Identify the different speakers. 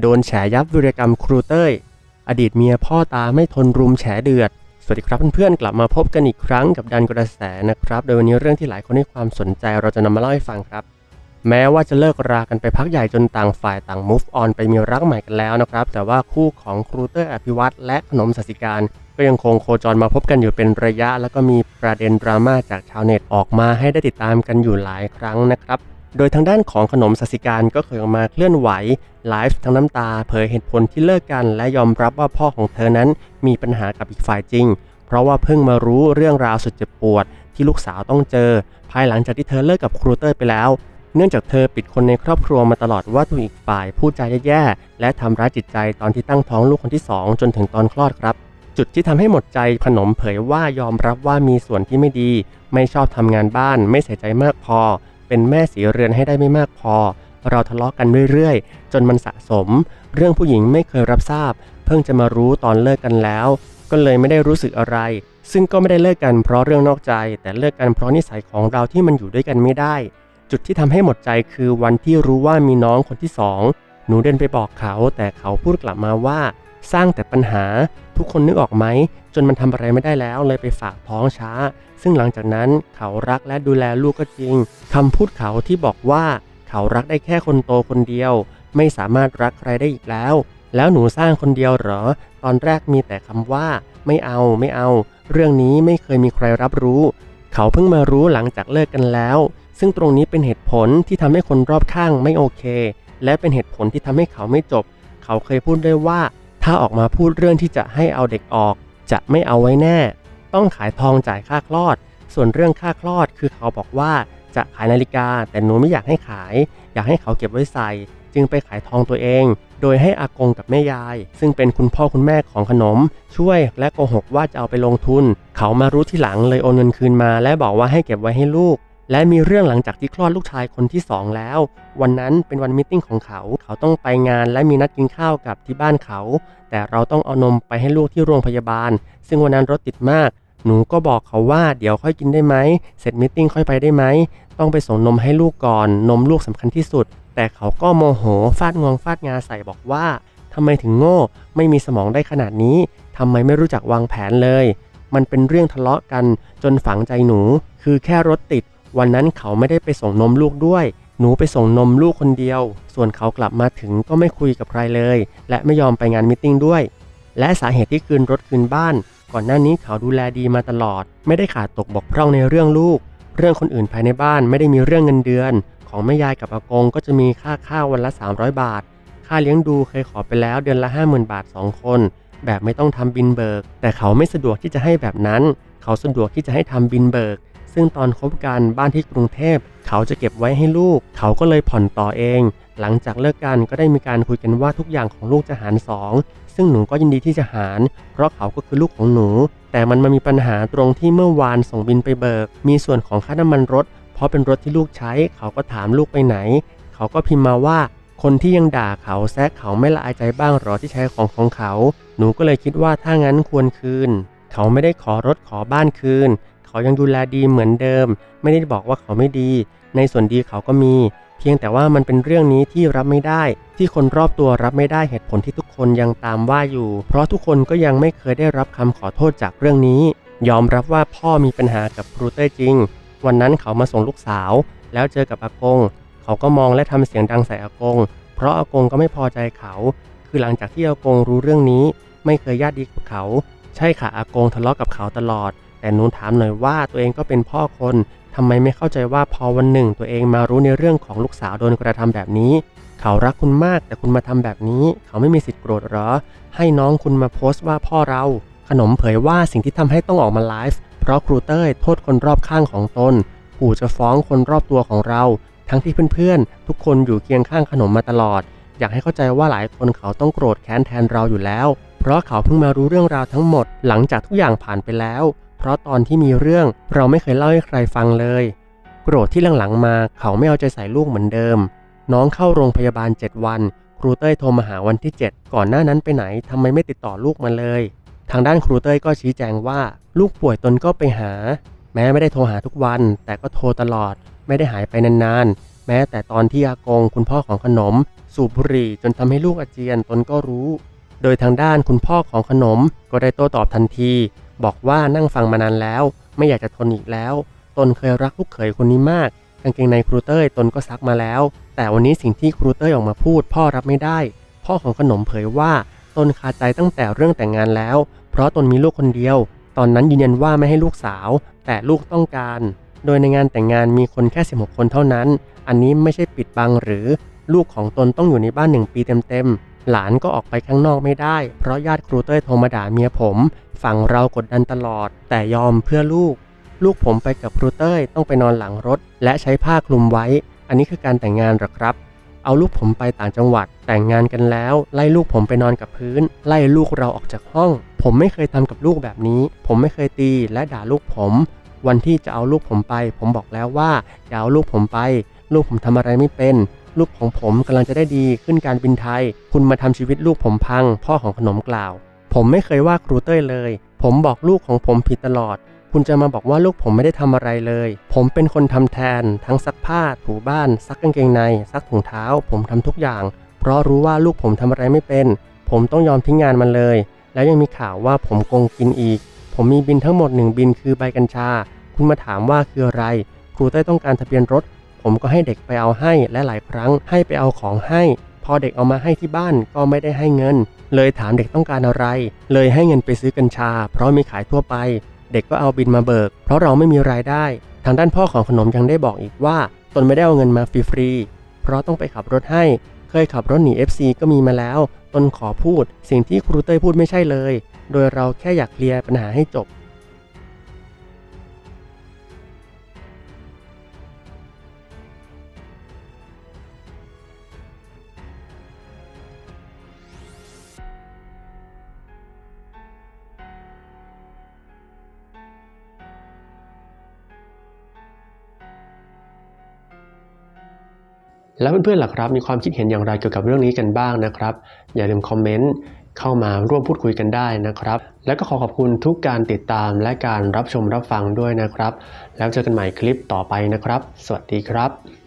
Speaker 1: โดนแฉยับวิรกรรมครูเต้ย อดีตเมียพ่อตาไม่ทนรุมแฉเดือด สวัสดีครับเพื่อนๆ กลับมาพบกันอีกครั้งกับดันกระแสนะครับ โดยวันนี้เรื่องที่หลายคนให้ความสนใจเราจะนำมาเล่าให้ฟังครับ แม้ว่าจะเลิกรากันไปพักใหญ่จนต่างฝ่ายต่าง move on ไปมีรักใหม่กันแล้วนะครับ แต่ว่าคู่ของครูเต้ยอภิวัตรและขนมสสิการก็ยังคงโคจรมาพบกันอยู่เป็นระยะ แล้วก็มีประเด็นดราม่าจากชาวเน็ตออกมาให้ได้ติดตามกันอยู่หลายครั้งนะครับ โดยทางด้านของขนมสสิการก็เคยออกมาเคลื่อนไหวไลฟ์ทั้งน้ำตา เผยเหตุผลที่เลิกกัน และยอมรับว่าพ่อของเธอนั้นมีปัญหากับอีกฝ่ายจริง เพราะว่าเพิ่งมารู้เรื่องราวสุดเจ็บปวด ที่ลูกสาวต้องเจอ ภายหลังจากที่เธอเลิกกับครูเต้ยไปแล้ว เนื่องจากเธอปิดคนในครอบครัวมาตลอดว่าถูกอีกฝ่ายพูดจาแย่ๆและทำร้ายจิตใจตอนที่ตั้งท้องลูกคนที่สองจนถึงตอนคลอดครับจุดที่ทำให้หมดใจขนมเผยว่ายอมรับว่ามีส่วนที่ไม่ดี ไม่ชอบทำงานบ้าน ไม่ใส่ใจมากพอ เป็นแม่สีเรือนให้ได้ไม่มากพอ เราทะเลาะกันเรื่อยๆ จนมันสะสม เรื่องผู้หญิงไม่เคยรับทราบ เพิ่งจะมารู้ตอนเลิกกันแล้ว ก็เลยไม่ได้รู้สึกอะไร ซึ่งก็ไม่ได้เลิกกันเพราะเรื่องนอกใจ แต่เลิกกันเพราะนิสัยของเราที่มันอยู่ด้วยกันไม่ได้ จุดที่ทำให้หมดใจคือวันที่รู้ว่ามีน้องคนที่สองหนูเดินไปบอกเขา แต่เขาพูดกลับมาว่า สร้างแต่ปัญหาทุกคนนึกออกไหม จนมันทำอะไรไม่ได้แล้วเลยไปฝากท้องช้า ซึ่งหลังจากนั้นเขารักและดูแลลูกก็จริงคำพูดเขาที่บอกว่าเขารักได้แค่คนโตคนเดียว ไม่สามารถรักใครได้อีกแล้ว แล้วหนูสร้างคนเดียวเหรอ ตอนแรกมีแต่คำว่า ไม่เอาไม่เอา เรื่องนี้ไม่เคยมีใครรับรู้ เขาเพิ่งมารู้หลังจากเลิกกันแล้ว ซึ่งตรงนี้เป็นเหตุผลที่ทำให้คนรอบข้างไม่โอเค และเป็นเหตุผลที่ทำให้เขาไม่จบ เขาเคยพูดด้วยว่า ถ้าออกมาพูดเรื่องที่จะให้เอาเด็กออก จะไม่เอาไว้แน่ ต้องขายทองจ่ายค่าคลอด ส่วนเรื่องค่าคลอดคือเขาบอกว่าจะขายนาฬิกา แต่หนูไม่อยากให้ขาย อยากให้เขาเก็บไว้ใส่ จึงไปขายทองตัวเอง โดยให้อากงกับแม่ยาย ซึ่งเป็นคุณพ่อคุณแม่ของขนม ช่วยและโกหกว่าจะเอาไปลงทุน เขามารู้ทีหลังเลยโอนเงินคืนมา และบอกว่าให้เก็บไว้ให้ลูก และมีเรื่องหลังจากที่คลอดลูกชายคนที่สองแล้ว วันนั้นเป็นวันมตติ팅ของเขา เขาต้องไปงานและมีนัดกินข้าวกับที่บ้านเขา แต่เราต้องเอานมไปให้ลูกที่โรงพยาบาล ซึ่งวันนั้นรถติดมาก หนูก็บอกเขาว่าเดี๋ยวค่อยกินได้ไหม เสร็จมตติ팅ค่อยไปได้ไหม ต้องไปส่งนมให้ลูกก่อน นมลูกสำคัญที่สุด แต่เขาก็โมโห ฟาดงวงฟาดงาใส่บอกว่าทำไมถึงโง่ ไม่มีสมองได้ขนาดนี้ทำไมไม่รู้จักวางแผนเลย มันเป็นเรื่องทะเลาะกันจนฝังใจหนู คือแค่รถติด วันนั้นเขาไม่ได้ไปส่งนมลูกด้วย หนูไปส่งนมลูกคนเดียว ส่วนเขากลับมาถึงก็ไม่คุยกับใครเลย และไม่ยอมไปงานมิทติ้งด้วย และสาเหตุที่คืนรถคืนบ้าน ก่อนหน้านี้เขาดูแลดีมาตลอด ไม่ได้ขาดตกบกพร่องในเรื่องลูก เรื่องคนอื่นภายในบ้านไม่ได้มีเรื่องเงินเดือน ของแม่ยายกับอากงก็จะมีค่าข้าววันละ 300 บาท ค่าเลี้ยงดูเคยขอไปแล้วเดือนละ 50,000 บาท 2 คน แบบไม่ต้องทำบินเบิก แต่เขาไม่สะดวกที่จะให้แบบนั้น เขาสะดวกที่จะให้ทำบินเบิก ซึ่งตอนคบกันบ้านที่กรุงเทพ เขาจะเก็บไว้ให้ลูก เขาก็เลยผ่อนต่อเอง หลังจากเลิกกันก็ได้มีการคุยกันว่าทุกอย่างของลูกจะหารสองซึ่งหนูก็ยินดีที่จะหาร เพราะเขาก็คือลูกของหนู แต่มันมามีปัญหาตรงที่เมื่อวานส่งบินไปเบิก มีส่วนของค่าน้ำมันรถ เพราะเป็นรถที่ลูกใช้ เขาก็ถามลูกไปไหน เขาก็พิมพ์มาว่าคนที่ยังด่าเขาแซกเขาไม่ละอายใจบ้างหรอที่ใช้ของของเขา หนูก็เลยคิดว่าถ้างั้นควรคืน เขาไม่ได้ขอรถขอบ้านคืน เขายังดูแลดีเหมือนเดิม ไม่ได้บอกว่าเขาไม่ดี ในส่วนดีเขาก็มี เพียงแต่ว่ามันเป็นเรื่องนี้ที่รับไม่ได้ ที่คนรอบตัวรับไม่ได้เหตุผลที่ทุกคนยังตามว่าอยู่ เพราะทุกคนก็ยังไม่เคยได้รับคำขอโทษจากเรื่องนี้ ยอมรับว่าพ่อมีปัญหากับครูเต้ยจริง วันนั้นเขามาส่งลูกสาว แล้วเจอกับอากง เขาก็มองและทำเสียงดังใส่อากง เพราะอากงก็ไม่พอใจเขา คือหลังจากที่อากงรู้เรื่องนี้ ไม่เคยญาติดีกับเขา ใช่ค่ะอากงทะเลาะกับเขาตลอด แต่หนูถามหน่อยว่าตัวเองก็เป็นพ่อคนทำไมไม่เข้าใจว่าพอวันหนึ่ง ตัวเองมารู้ในเรื่องของลูกสาวโดนกระทำแบบนี้ เขารักคุณมากแต่คุณมาทำแบบนี้ เขาไม่มีสิทธิ์โกรธหรอ ให้น้องคุณมาโพสต์ว่าพ่อเรา ขนมเผยว่าสิ่งที่ทำให้ต้องออกมาไลฟ์เพราะครูเต้ยโทษคนรอบข้างของตนขู่จะฟ้องคนรอบตัวของเรา ทั้งที่เพื่อนๆ ทุกคนอยู่เคียงข้างขนมมาตลอด อยากให้เข้าใจว่าหลายคนเขาต้องโกรธแค้นแทนเราอยู่แล้ว เพราะเขาเพิ่งมารู้เรื่องราวทั้งหมด หลังจากทุกอย่างผ่านไปแล้ว เพราะตอนที่มีเรื่องเราไม่เคยเล่าให้ใครฟังเลย โกรธที่หลังๆมาเขาไม่เอาใจใส่ลูกเหมือนเดิม น้องเข้าโรงพยาบาล 7 วัน ครูเต้ยโทรมาหาวันที่ 7 ก่อนหน้านั้นไปไหนทำไมไม่ติดต่อลูกมาเลย ทางด้านครูเต้ยก็ชี้แจงว่า ลูกป่วยตนก็ไปหา แม้ไม่ได้โทรหาทุกวัน แต่ก็โทรตลอด ไม่ได้หายไปนานๆ แม้แต่ตอนที่อากงคุณพ่อของขนม สูบบุหรี่จนทำให้ลูกอาเจียนตนก็รู้ โดยทางด้านคุณพ่อของขนมก็ได้โต้ตอบทันที บอกว่านั่งฟังมานานแล้ว ไม่อยากจะทนอีกแล้ว ตนเคยรักลูกเขยคนนี้มากกางเกงในครูเต้ยตนก็ซักมาแล้ว แต่วันนี้สิ่งที่ครูเต้ยออกมาพูด พ่อรับไม่ได้ พ่อของขนมเผยว่าตนคาใจตั้งแต่เรื่องแต่งงานแล้ว เพราะตนมีลูกคนเดียว ตอนนั้นยืนยันว่าไม่ให้ลูกสาว แต่ลูกต้องการ โดยในงานแต่งงานมีคนแค่ 16 คนเท่านั้น อันนี้ไม่ใช่ปิดบังหรือ ลูกของตนต้องอยู่ในบ้านหนึ่งปีเต็มๆ หลานก็ออกไปข้างนอกไม่ได้ เพราะญาติครูเต้ยโทรมาด่าเมียผม ฝั่งเรากดดันตลอด แต่ยอมเพื่อลูก ลูกผมไปกับครูเต้ยต้องไปนอนหลังรถ และใช้ผ้าคลุมไว้ อันนี้คือการแต่งงานหรอครับ เอาลูกผมไปต่างจังหวัด แต่งงานกันแล้ว ไล่ลูกผมไปนอนกับพื้น ไล่ลูกเราออกจากห้อง ผมไม่เคยทำกับลูกแบบนี้ ผมไม่เคยตีและด่าลูกผม วันที่จะเอาลูกผมไป ผมบอกแล้วว่าอย่าเอาลูกผมไป ลูกผมทำอะไรไม่เป็น ลูกของผมกำลังจะได้ดีขึ้นการบินไทย คุณมาทำชีวิตลูกผมพัง พ่อของขนมกล่าว ผมไม่เคยว่าครูเต้ยเลย ผมบอกลูกของผมผิดตลอด คุณจะมาบอกว่าลูกผมไม่ได้ทำอะไรเลย ผมเป็นคนทำแทน ทั้งซักผ้า ถูบ้าน ซักกางเกงใน ซักถุงเท้า ผมทำทุกอย่าง เพราะรู้ว่าลูกผมทำอะไรไม่เป็น ผมต้องยอมทิ้งงานมันเลย แล้วยังมีข่าวว่าผมโกงกินอีก ผมมีบินทั้งหมดหนึ่งบินคือใบกัญชา คุณมาถามว่าคืออะไร ครูเต้ยต้องการทะเบียนรถ ผมก็ให้เด็กไปเอาให้และหลายครั้งให้ไปเอาของให้ พอเด็กเอามาให้ที่บ้านก็ไม่ได้ให้เงิน เลยถามเด็กต้องการอะไร เลยให้เงินไปซื้อกัญชา เพราะมีขายทั่วไป เด็กก็เอาบินมาเบิก เพราะเราไม่มีรายได้ ทางด้านพ่อของขนมยังได้บอกอีกว่า ตนไม่ได้เอาเงินมาฟรีๆเพราะต้องไปขับรถให้ เคยขับรถหนี FC ก็มีมาแล้ว ตนขอพูด สิ่งที่ครูเต้ยพูดไม่ใช่เลย โดยเราแค่อยากเคลียร์ปัญหาให้จบ แล้วเพื่อนๆล่ะครับ มีความคิดเห็นอย่างไรเกี่ยวกับเรื่องนี้กันบ้างนะครับ อย่าลืมคอมเมนต์เข้ามาร่วมพูดคุยกันได้นะครับ แล้วก็ขอขอบคุณทุกการติดตามและการรับชมรับฟังด้วยนะครับ แล้วเจอกันใหม่คลิปต่อไปนะครับ สวัสดีครับ